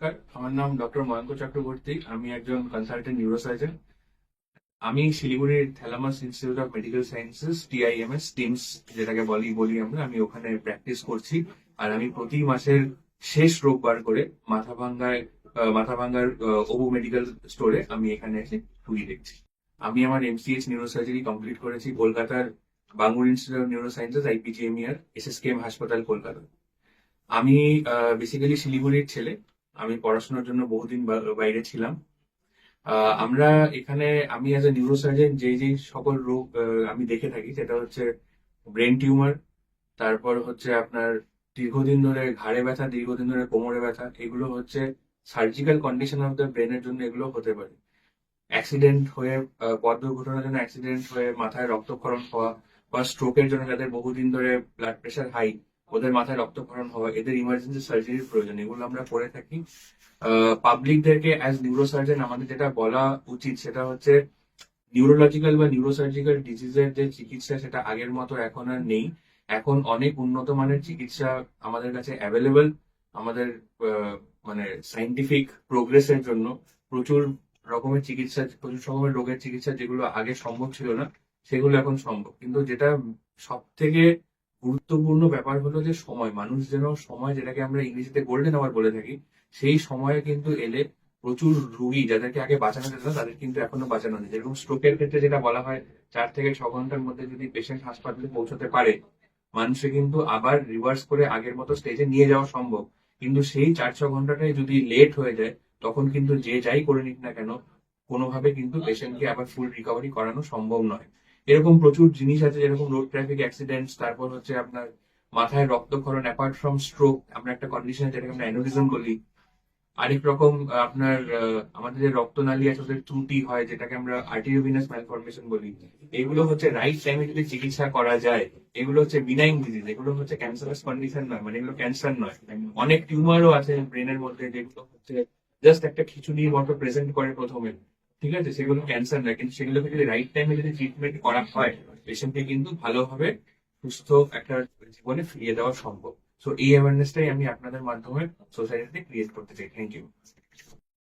নমস্কার। আমার নাম ডক্টর ময়ঙ্ক চক্রবর্তী। আমি একজন কনসালটেন্ট নিউরোসার্জন আমি শিলিগুড়ির Thalamus Institute of Medical Sciences TIMS TIMS যেটাকে বলি বলি আমরা, আমি ওখানে প্র্যাকটিস করছি। আর আমি প্রতি মাসের শেষ রোববার করে মাথা ভাঙ্গায় মাথা ভাঙ্গার ওবু মেডিকেল স্টোরে আমি এখানে এসে রুগী দেখছি। আমি আমার এমসিএস নিউরোসার্জারি কমপ্লিট করেছি কলকাতার Bangur institute of neurosciences IPGMER SSKM হাসপাতাল কলকাতা। আমি বেসিক্যালি শিলিগুড়ির ছেলে। আমি পড়াশোনার জন্য বহুদিন বাইরে ছিলাম। আমরা এখানে, আমি অ্যাজ এ নিউরোসার্জন যে যে সকল রোগ আমি দেখে থাকি, সেটা হচ্ছে ব্রেন টিউমার তারপর হচ্ছে আপনার দীর্ঘদিন ধরে ঘাড়ে ব্যথা, দীর্ঘদিন ধরে কোমরে ব্যথা, এগুলো হচ্ছে সার্জিক্যাল কন্ডিশন অফ দ্য ব্রেনের জন্য এগুলো হতে পারে। অ্যাক্সিডেন্ট হয়ে পথ দুর্ঘটনার জন্য অ্যাক্সিডেন্ট হয়ে মাথায় রক্তক্ষরণ হওয়া বা স্ট্রোকের জন্য যাদের বহুদিন ধরে ব্লাড প্রেশার হাই ওদের মাথায় রক্তক্ষরণ হওয়া, এদের ইমার্জেন্সি সার্জারির প্রয়োজন, এগুলো আমরা করে থাকি। পাবলিকদেরকে অ্যাজ নিউরোসার্জন আমাদের যেটা বলা উচিত সেটা হচ্ছে নিউরোলজিক্যাল বা নিউরোসার্জিক্যাল ডিজিজের যে চিকিৎসা সেটা আগের মতো এখন আর নেই। এখন অনেক উন্নত মানের চিকিৎসা আমাদের কাছে অ্যাভেলেবেল আমাদের মানে সাইন্টিফিক প্রোগ্রেসের জন্য। প্রচুর রকমের চিকিৎসা, প্রচুর রকমের রোগের চিকিৎসা যেগুলো আগে সম্ভব ছিল না, সেগুলো এখন সম্ভব। কিন্তু যেটা সব থেকে গুরুত্বপূর্ণ ব্যাপার হলো যে সময়, মানুষ যেন সময় যেটাকে আমরা ইংরেজিতে গোল্ডেন আওয়ার বলে থাকি, সেই সময়ে কিন্তু এলে প্রচুর রুগী যাদেরকে আগে বাঁচানো যেত না, তাদের কিন্তু এখনও বাঁচানো যায় যেরকম স্ট্রোকের ক্ষেত্রে যেটা বলা হয়, চার থেকে ছ ঘণ্টার মধ্যে যদি পেশেন্ট হাসপাতালে পৌঁছতে পারে, মানুষে কিন্তু আবার রিভার্স করে আগের মতো স্টেজে নিয়ে যাওয়া সম্ভব। কিন্তু সেই চার, ছ ঘন্টাটাই যদি লেট হয়ে যায়, তখন কিন্তু যে যাই করে নিক না কেন, কোনোভাবে কিন্তু পেশেন্টকে আবার ফুল রিকভারি করানো সম্ভব নয়। এরকম প্রচুর জিনিস আছে, যেরকম রোড ট্রাফিক অ্যাক্সিডেন্টস তারপর হচ্ছে আপনার মাথায় রক্তক্ষরণ অ্যাপার্ট ফ্রম স্ট্রোক আমরা একটা কন্ডিশন আছে, যেটাকে আমরা অ্যানোরিজম বলি। আরেক রকম আপনার আমাদের যে রক্তনালী আছে, ওদের ত্রুটি হয়, যেটাকে আমরা আর্টিরিওভিনাস ম্যালফরমেশন বলি। এগুলো হচ্ছে রাইট টাইমে যদি চিকিৎসা করা যায়, এগুলো হচ্ছে বিনাইন ডিজিজ এগুলো হচ্ছে ক্যান্সারাস কন্ডিশন নয় মানে এগুলো ক্যান্সার নয়। অনেক টিউমারও আছে ব্রেনের মধ্যে, যেগুলো হচ্ছে জাস্ট একটা খিচুড়ির মতো প্রেজেন্ট করে প্রথমে। ঠিক আছে? সেগুলো ক্যান্সার নয় কিন্তু সেগুলোকে যদি রাইট টাইমে যদি ট্রিটমেন্ট করা হয় পেশেন্টকে কিন্তু ভালোভাবে সুস্থ একটা জীবনে ফিরিয়ে দেওয়া সম্ভব। সো এই অ্যাওয়ারনেসটাই আমি আপনাদের মাধ্যমে সোসাইটিতে ক্রিয়েট করতে চাই। Thank you